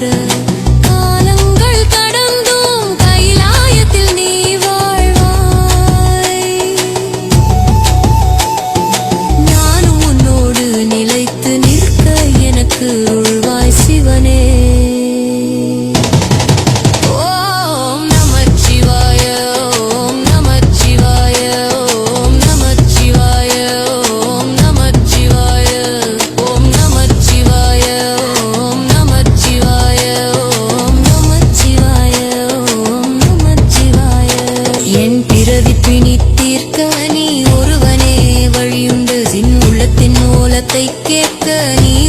bitter பிறவி பிணி தீர்க்க நீ ஒருவனே. வழியுண்டு சின் உள்ளத்தின் மூலத்தை கேட்க நீ